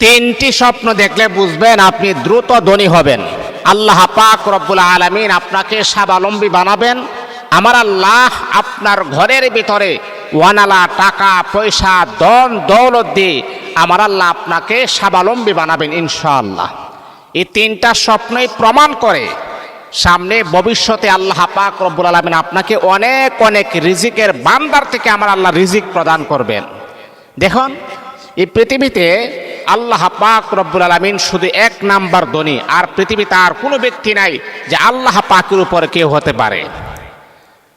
তিনটি স্বপ্ন দেখলে বুঝবেন আপনি দ্রুত ধনী হবেন। আল্লাহ পাক রব্বুল আলমিন আপনাকে স্বাবলম্বী বানাবেন। আমার আল্লাহ আপনার ঘরের ভিতরে ওয়ানালা, টাকা, পয়সা দন দৌলত দিয়ে আমার আল্লাহ আপনাকে স্বাবলম্বী বানাবেন ইনশাআল্লাহ। এই তিনটা স্বপ্নই প্রমাণ করে সামনে ভবিষ্যতে আল্লাহ পাক রব্বুল আলমিন আপনাকে অনেক অনেক রিজিকের বান্দার থেকে আমার আল্লাহ রিজিক প্রদান করবেন। দেখুন, এই পৃথিবীতে আল্লাহ পাক রব্বুল আলমিন শুধু এক নাম্বার ধনী, আর পৃথিবীতে আর কোনো ব্যক্তি নাই যে আল্লাহ পাকের উপর কেউ হতে পারে।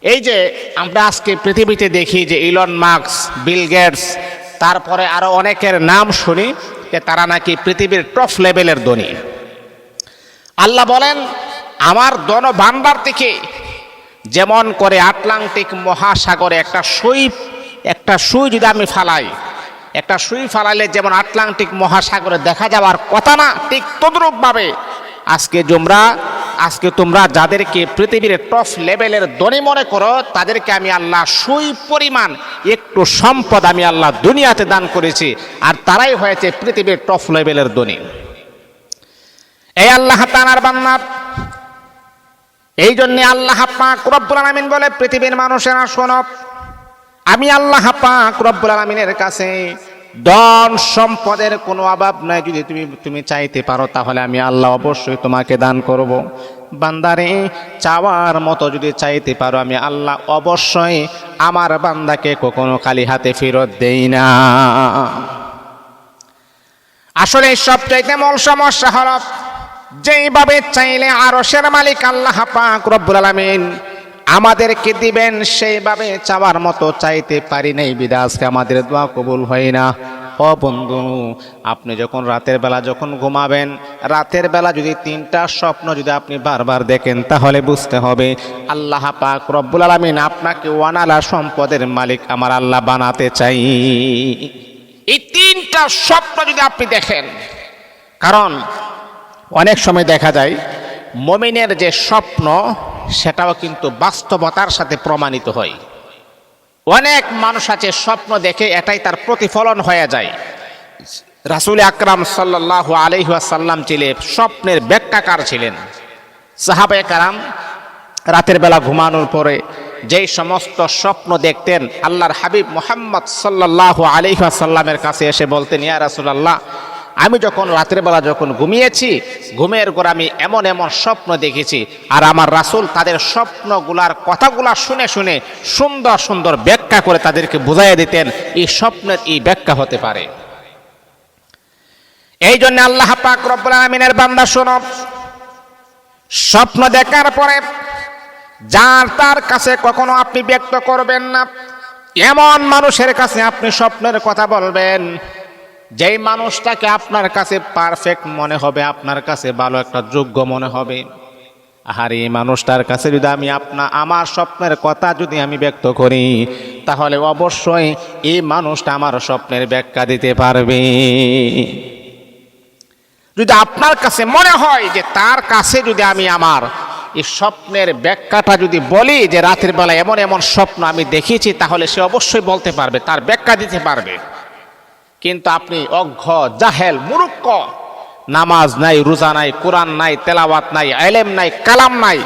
এই যে আমরা আজকে পৃথিবীতে দেখি যে ইলন মার্কস বিল গেটস তারপরে আরও অনেকের নাম শুনি যে তারা নাকি পৃথিবীর টপ লেভেলের ধনী। আল্লাহ বলেন, আমার দন ভান্ডার থেকে যেমন করে আটলান্টিক মহাসাগরে একটা সুই একটা সুই যদি আমি ফালাই একটা সুই ফালাইলে যেমন আটলান্টিক মহাসাগরে দেখা যাওয়ার কথা না, ঠিক তদ্রূপভাবে। আজকে তোমরা আজকে তোমরা যাদেরকে পৃথিবীর টপ লেভেলের ধনী মনে করো, তাদেরকে আমি আল্লাহ সুই পরিমাণ, একটু সম্পদ আমি আল্লাহ দুনিয়াতে দান করেছি, আর তারাই হয়েছে পৃথিবীর টপ লেভেলের ধনী। এই আল্লাহ তানার বান্নার এই জন্যে আল্লাহ পাক রব্বুল আলামিন বলে, পৃথিবীর মানুষেরা শোনো আমি আল্লাহ পাক রব্বুল আলামিনের কাছে ধন সম্পদের কোনো অভাব নাই, যদি তুমি তুমি চাইতে পারো, তাহলে আমি আল্লাহ অবশ্যই তোমাকে দান করব। বান্দারে, চাওয়ার মতো যদি চাইতে পারো, আমি আল্লাহ অবশ্যই আমার বান্দাকে কখনো খালি হাতে ফেরত দেই না। আসলে সবচাইতে মূল সমস্যা হলো, যেইভাবে চাইলে আরশের মালিক আল্লাহ পাক রব্বুল আলামিন আমাদেরকে দিবেন সেইভাবে চাওয়ার মতো চাইতে পারি নাই। বিদাসকে আমাদের দোয়া কবুল হয় না। ও বন্ধু, আপনি যখন রাতের বেলা যখন ঘুমাবেন, রাতের বেলা যদি তিনটা স্বপ্ন যদি আপনি বারবার দেখেন, তাহলে বুঝতে হবে আল্লাহ পাক রব্বুল আলামিন আপনাকে ওয়ানালা সম্পদের মালিক আমার আল্লাহ বানাতে চাই। এই তিনটা স্বপ্ন যদি আপনি দেখেন, কারণ অনেক সময় দেখা যায় মমিনের যে স্বপ্ন, সেটাও কিন্তু বাস্তবতার সাথে প্রমাণিত হয়। অনেক মানুষ আছে স্বপ্ন দেখে এটাই তার প্রতিফলন হয়ে যায়। রাসুল আকরাম সাল্লাহ আলহাসাল্লাম ছিলেন, স্বপ্নের ব্যাখ্যাকার ছিলেন। সাহাবে কারাম রাতের বেলা ঘুমানোর পরে যেই সমস্ত স্বপ্ন দেখতেন, আল্লাহর হাবিব মোহাম্মদ সাল্লাহ আলহাসাল্লামের কাছে এসে বলতেন, ইয়া রাসুলাল্লাহ আমি যখন রাত্রেবেলা যখন ঘুমিয়েছি, ঘুমের ঘর আমি এমন এমন স্বপ্ন দেখেছি, আর আমার রাসুল তাদের স্বপ্নগুলার কথাগুলা শুনে শুনে সুন্দর সুন্দর ব্যাখ্যা করে তাদেরকে বুঝাইয়া দিতেন, এই স্বপ্নের এই ব্যাখ্যা হতে পারে। এই জন্য আল্লাহ পাক রব্বুল আমিনের বান্দা শোনো, স্বপ্ন দেখার পরে যার তার কাছে কখনো আপনি ব্যক্ত করবেন না, এমন মানুষের কাছে আপনি স্বপ্নের কথা বলবেন যেই মানুষটাকে আপনার কাছে পারফেক্ট মনে হবে, আপনার কাছে ভালো একটা যোগ্য মনে হবে। আর এই মানুষটার কাছে যদি আমি আপনা, আমার স্বপ্নের কথা যদি আমি ব্যক্ত করি, তাহলে অবশ্যই এই মানুষটা আমার স্বপ্নের ব্যাখ্যা দিতে পারবে। যদি আপনার কাছে মনে হয় যে তার কাছে যদি আমি আমার এই স্বপ্নের ব্যাখ্যাটা যদি বলি যে রাতের বেলা এমন এমন স্বপ্ন আমি দেখেছি, তাহলে সে অবশ্যই বলতে পারবে, তার ব্যাখ্যা দিতে পারবে। কিন্তু আপনি অঘ, জাহেল মুরুক্ক নামাজ নাই, রোজা নাই, কোরআন নাই, তেলাওয়াত নাই, আলেম নাই, কালাম নাই।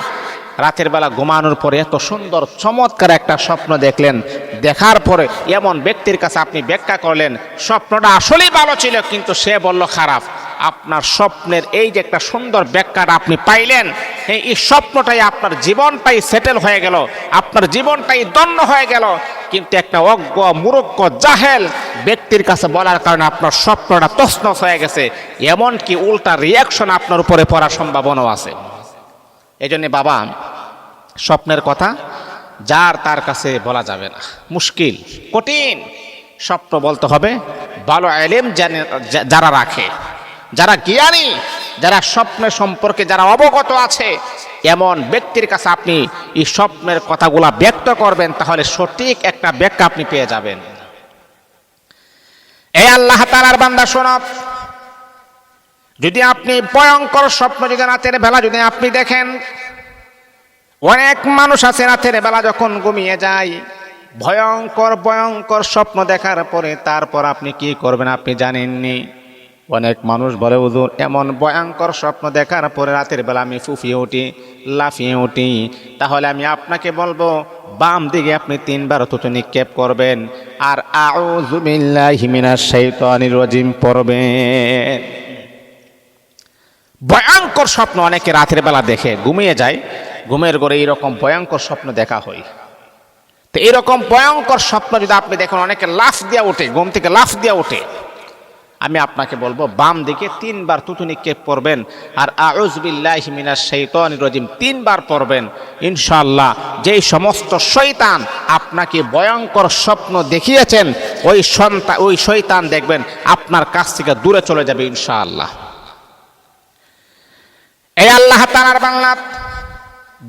রাতের বেলা ঘুমানোর পরে এত সুন্দর, চমৎকার একটা স্বপ্ন দেখলেন। দেখার পরে এমন ব্যক্তির কাছে আপনি ব্যাখ্যা করলেন, স্বপ্নটা আসলেই ভালো ছিল, কিন্তু সে বলল, খারাপ। আপনার স্বপ্নের এই যে একটা সুন্দর ব্যাখ্যাটা আপনি পাইলেন, এই স্বপ্নটাই আপনার জীবনটাই সেটেল হয়ে গেল, আপনার জীবনটাই দণ্ড হয়ে গেল। কিন্তু একটা অজ্ঞ মুরক্ষ জাহেল ব্যক্তির কাছে বলার কারণে আপনার স্বপ্নটা তছনছ হয়ে গেছে। এমনকি উল্টা রিয়াকশন আপনার উপরে পড়ার সম্ভাবনাও আছে। এই বাবা, স্বপ্নের কথা যার তার কাছে বলা যাবে না। মুশকিল, কঠিন। স্বপ্ন বলতে হবে, ভালো এলেম যারা রাখে। যারা জ্ঞানী, যারা স্বপ্নের সম্পর্কে যারা অবগত আছে, এমন ব্যক্তির কাছে আপনি এই স্বপ্নের কথাগুলা ব্যক্ত করবেন, তাহলে সঠিক একটা ব্যাখ্যা আপনি পেয়ে যাবেন। এই আল্লাহ তালার বান্দা শোনব যদি আপনি ভয়ঙ্কর স্বপ্ন যদি রাতের বেলা যদি আপনি দেখেন, অনেক মানুষ আছে রাতের বেলা যখন ঘুমিয়ে যায়, ভয়ঙ্কর ভয়ঙ্কর স্বপ্ন দেখার পরে তারপর আপনি কি করবেন আপনি জানেননি? অনেক মানুষ বলে, হুজুর, এমন ভয়ঙ্কর স্বপ্ন দেখার পরে রাতের বেলা আমি ফুফিয়ে উঠি, লাফিয়ে উঠি। তাহলে আমি আপনাকে বলব, বাম দিকে আপনি তিনবার থুতু নিক্ষেপ করবেন। আর আউযু বিল্লাহি মিনাশ শাইতানির রাজিম, পড়বেন। ভয়ঙ্কর স্বপ্ন অনেকে রাতের বেলা দেখে, ঘুমিয়ে যায়। ঘুমের ঘরে এইরকম ভয়ঙ্কর স্বপ্ন দেখা হয়। তো এরকম ভয়ঙ্কর স্বপ্ন যদি আপনি দেখেন, অনেকে লাফ দিয়া ওঠে ঘুম থেকে লাফ দিয়া ওঠে আমি আপনাকে বলব, বাম দিকে তিনবার তুতু নিক্ষেপ পড়বেন আর আউজবিল্লাহ মিনাশ শাইতানির রাজিম, তিনবার পড়বেন। ইনশাআল্লাহ, যেই সমস্ত শৈতান আপনাকে ভয়ঙ্কর স্বপ্ন দেখিয়েছেন, ওই সন্তান ওই শৈতান দেখবেন আপনার কাছ থেকে দূরে চলে যাবে ইনশাআল্লাহ। এই আল্লাহ তালার বাংলা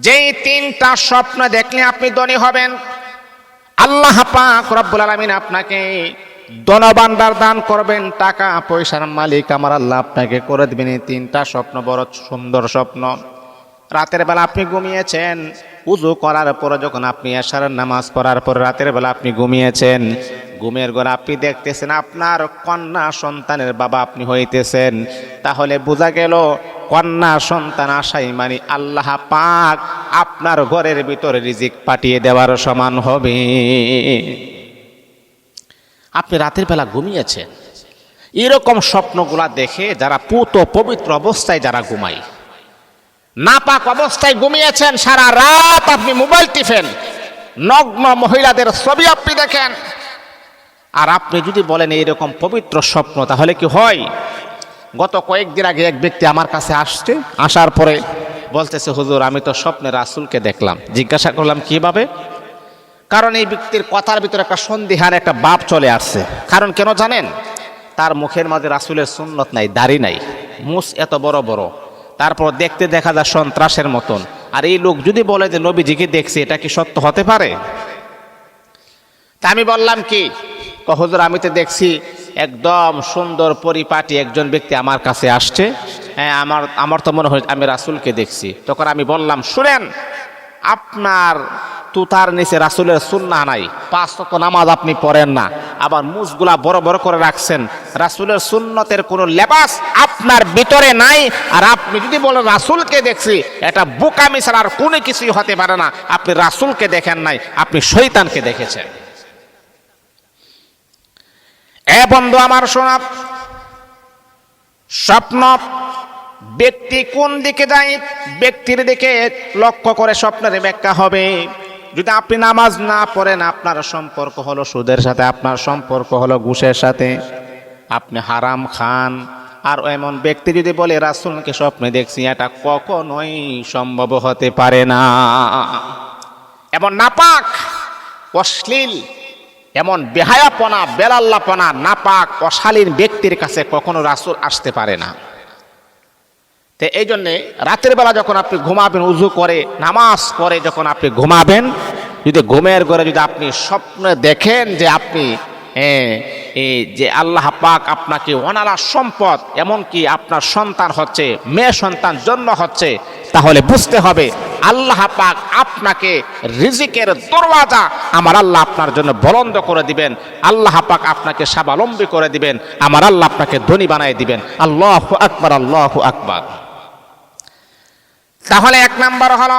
যেই তিনটা স্বপ্ন দেখলে আপনি ধনী হবেন, আল্লাহ পাক রব্বুল আলামিন আপনাকে ধনবান্ডার দান করবেন, টাকা, পয়সার মালিক আমার আল্লাহ আপনাকে করে দেবেন। এই তিনটা স্বপ্ন বড় সুন্দর স্বপ্ন। রাতের বেলা আপনি ঘুমিয়েছেন, উজু করার পরে যখন আপনি এশার নামাজ পড়ার পর রাতের বেলা আপনি ঘুমিয়েছেন, ঘুমের ঘরে আপনি দেখতেছেন আপনার কন্যা সন্তানের বাবা আপনি হইতেছেন। তাহলে বোঝা গেল, কন্যা সন্তান আশাই মানে আল্লাহ পাক আপনার ঘরের ভিতরে রিজিক পাঠিয়ে দেওয়ার সমান হবে। আপনি রাতের বেলা ঘুমিয়েছেন এরকম স্বপ্নগুলা দেখে যারা পুত পবিত্র অবস্থায় যারা ঘুমায়, নাপাক অবস্থায় ঘুমিয়েছেন, সারা রাত আপনি মোবাইল টিফেন নগ্ন মহিলাদের ছবি আপনি দেখেন। আর আপনি যদি বলেন এইরকম পবিত্র স্বপ্ন, তাহলে কি হয়? গত কয়েকদিন আগে এক ব্যক্তি আমার কাছে আসছে, আসার পরে বলতেছে, হুজুর, আমি তো স্বপ্নে রাসুলকে দেখলাম। জিজ্ঞাসা করলাম, কীভাবে? কারণ এই ব্যক্তির কথার ভিতরে একটা সন্দিহান, একটা বাপ চলে আসছে। কারণ কেন জানেন? তার মুখের মাঝে রাসুলের সুন্নত নাই, দাড়ি নাই। মুস এত বড় বড়। তারপর দেখতে দেখা যায় সন্ত্রাসের মতন। আর এই লোক যদি বলে যে, নবীজিকে দেখছি, এটা কি সত্য হতে পারে? তা আমি বললাম কি, ক, হুজুর, আমি তো দেখছি একদম সুন্দর পরিপাটি একজন ব্যক্তি আমার কাছে আসছে। হ্যাঁ আমার আমার তো মনে হয় আমি রাসুলকে দেখছি। তখন আমি বললাম, শুনেন, আপনার তুতার নিচে রাসুলের সুন্না নাই। পাঁচ শত নামাজ আপনি পড়েন না। আবার মুসগুলা বড় বড় করে রাখছেন। রাসুলের সুন্নতের কোনো লেবাস আপনার ভিতরে নাই। আর আপনি যদি বলেন, রাসুলকে দেখছি, এটা বোকামি ছাড়া আর কোনো কিছুই হতে পারে না। আপনি রাসুলকে দেখেন নাই, আপনি শৈতানকে দেখেছেন। এ বন্ধু আমার শোনা, স্বপ্ন, ব্যক্তি কোন দিকে যায়, ব্যক্তির দিকে লক্ষ্য করে স্বপ্নের ব্যাখ্যা হবে। যদি আপনি নামাজ না পড়েন, আপনার সম্পর্ক হলো সুদের সাথে, আপনার সম্পর্ক হলো ঘুষের সাথে। আপনি হারাম খান। আর এমন ব্যক্তি যদি বলে, রাসুলকে স্বপ্নে দেখছি, এটা কখনোই সম্ভব হতে পারে না। এমন নাপাক, অশ্লীল, এমন বেহায়াপনা, বেলাল্লাপনা, নাপাক, অশালীন ব্যক্তির কাছে কখনো রাসুল আসতে পারে না। তো এই জন্যে রাতের বেলা যখন আপনি ঘুমাবেন, উজু করে, নামাজ পড়ে যখন আপনি ঘুমাবেন, যদি ঘুমের ঘরে যদি আপনি স্বপ্নে দেখেন যে আপনি যে আল্লাহ পাক আপনাকে অনালা সম্পদ, এমনকি আপনার সন্তান হচ্ছে, মেয়ে সন্তান জন্ম হচ্ছে, তাহলে বুঝতে হবে আল্লাহ পাক আপনাকে রিজিকের দরওয়াজা আমার আল্লাহ আপনার জন্য বলন্দ করে দিবেন, আল্লাহ পাক আপনাকে স্বাবলম্বী করে দিবেন, আমার আল্লাহ আপনাকে ধনী বানিয়ে দিবেন। আল্লাহ আকবার আল্লাহ আকবার। তাহলে এক নাম্বার হল,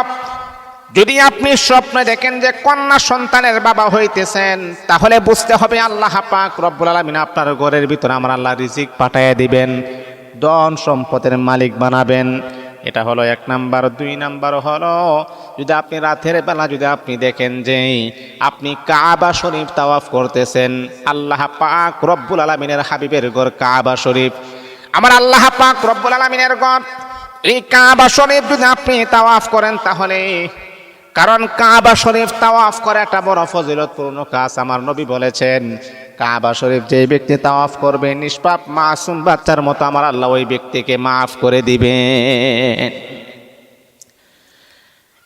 যদি আপনি স্বপ্নে দেখেন যে কন্যা সন্তানের বাবা হইতেছেন, তাহলে বুঝতে হবে আল্লাহ পাক রব্বুল আলমিন আপনার ঘরের ভিতরে আমার আল্লাহ রিজিক পাঠাইয়া দিবেন, ধন সম্পদের মালিক বানাবেন। এটা হলো এক নাম্বার। দুই নাম্বার হলো, যদি আপনি রাতের বেলা যদি আপনি দেখেন যে আপনি কাবা শরীফ তাওয়াফ করতেছেন, আল্লাহ পাক রব্বুল আলমিনের হাবিবের ঘর কাবা শরীফ। আমার আল্লাহ পাক রব্বুল আলমিনের ঘর এই কাবা শরীফ যদি আপনি তাওয়াফ করেন তাহলে, কারণ কাবা শরীফ তাওয়াফ করে একটা বড় ফজিলতপূর্ণ কাজ, আমার নবী বলেছেন, কাবা শরীফ যে ব্যক্তি তাওয়াফ করবে, নিষ্পাপ, মাসুম বাচ্চার মতো আমার আল্লাহ ওই ব্যক্তিকে মাফ করে দিবেন।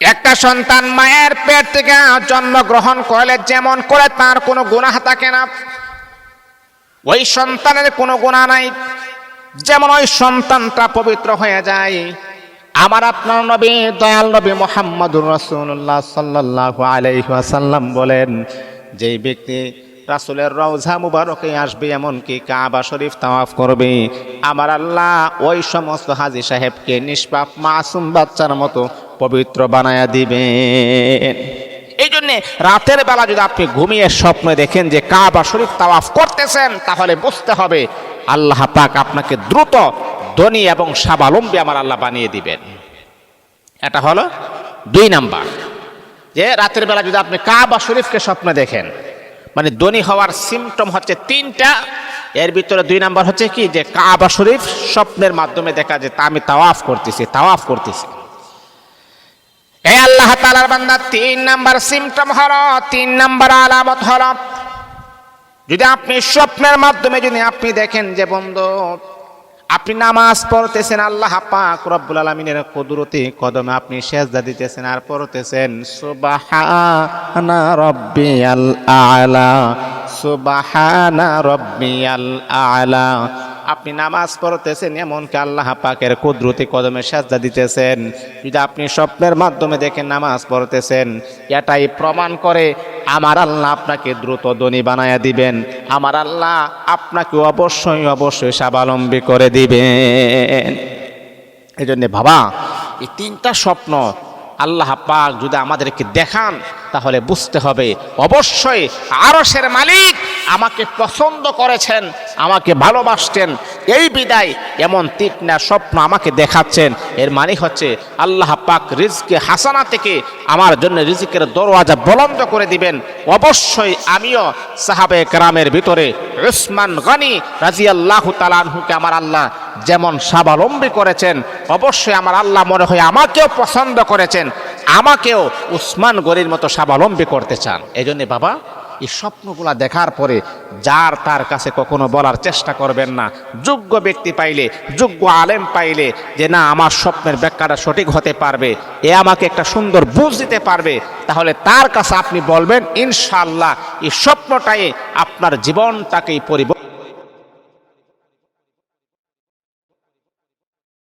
একটা সন্তান মায়ের পেট থেকে জন্মগ্রহণ করলে যেমন করে তার কোনো গুনাহ থাকে না, ওই সন্তানের কোনো গুণা নাই। যেমন ওই সন্তানটা পবিত্র হয়ে যায়, আমার আপনার নবী, দয়াল নবী মোহাম্মদুর রসুল্লাহ সাল্লাহ আলাইসাল্লাম বলেন, যেই ব্যক্তি রাসুলের রওজা মুবারকে আসবে এমনকি কাবা শরীফ তাওয়াফ করবে, আমার আল্লাহ ওই সমস্ত হাজি সাহেবকে নিষ্পাপ মাসুম বাচ্চার মতো পবিত্র বানায়া দিবেন। এই জন্যে রাতের বেলা যদি আপনি ঘুমিয়ে স্বপ্নে দেখেন যে কাবা শরীফ তাওয়াফ করতেছেন, তাহলে বুঝতে হবে আল্লাহ পাক আপনাকে দ্রুত ধনী এবং স্বাবলম্বী আমার আল্লাহ বানিয়ে দিবেন। এটা হলো দুই নাম্বার। যে রাতের বেলা যদি আপনি কাবা শরীফকে স্বপ্নে দেখেন মানে ধনী হওয়ার সিমটম হচ্ছে তিনটা। এর ভিতরে দুই নাম্বার হচ্ছে কি? যে কাবা শরীফ স্বপ্নের মাধ্যমে দেখা যে তা আমি তাওয়াফ করতেছি তাওয়াফ করতেছি। এই আল্লাহ তালার বান্দা, তিন নাম্বার সিমটম হলো, তিন নাম্বার আলামত হলো যদি আপনি স্বপ্নের মাধ্যমে যদি আপনি দেখেন যে বন্ধু, আপনি নামাজ পড়তেছেন, আল্লাহ পাক রব্বুল আলমিনের কুদরতি কদমে আপনি সেজদা দিতেছেন আর পড়তেছেন, সুবাহানা রব্বিয়াল আলা, সুবাহানা রব্বিয়াল আলা। আপনি নামাজ পড়তেছেন, এমনকি আল্লাহ পাকের কুদরতি কদমে সাজদা দিতেছেন। যদি আপনি স্বপ্নের মাধ্যমে দেখেন নামাজ পড়তেছেন, এটাই প্রমাণ করে আমার আল্লাহ আপনাকে দ্রুত ধনী বানায়া দিবেন। আমার আল্লাহ আপনাকে অবশ্যই অবশ্যই স্বাবলম্বী করে দিবেন। এই জন্যে বাবা, এই তিনটা স্বপ্ন আল্লাহ পাক যদি আমাদেরকে দেখান, তাহলে বুঝতে হবে, অবশ্যই আরসের মালিক আমাকে পছন্দ করেছেন, আমাকে ভালোবাসছেন এই বিদায় এমন তিকনা স্বপ্ন আমাকে দেখাচ্ছেন। এর মানে হচ্ছে আল্লাহ পাক রিজকে হাসানা থেকে আমার জন্য রিজিকের দরওয়াজা বলন্দ করে দিবেন। অবশ্যই আমিও সাহাবে কেরামের ভিতরে উসমান গনি রাজি আল্লাহ তালানহুকে আমার আল্লাহ যেমন স্বাবলম্বী করেছেন, অবশ্যই আমার আল্লাহ মনে হয় আমাকেও পছন্দ করেছেন, আমাকেও উসমান গরির মতো স্বাবলম্বী করতে চান। এই জন্যে বাবা এই স্বপ্নগুলা দেখার পরে যার তার কাছে কখনো বলার চেষ্টা করবেন না। যোগ্য ব্যক্তি পাইলে, যোগ্য আলেম পাইলে যে না, আমার স্বপ্নের ব্যাখ্যাটা সঠিক হতে পারবে, এ আমাকে একটা সুন্দর বুঝ দিতে পারবে, তাহলে তার কাছে আপনি বলবেন ইনশাল্লাহ এই স্বপ্নটাই আপনার জীবনটাকেই পরিবর্তন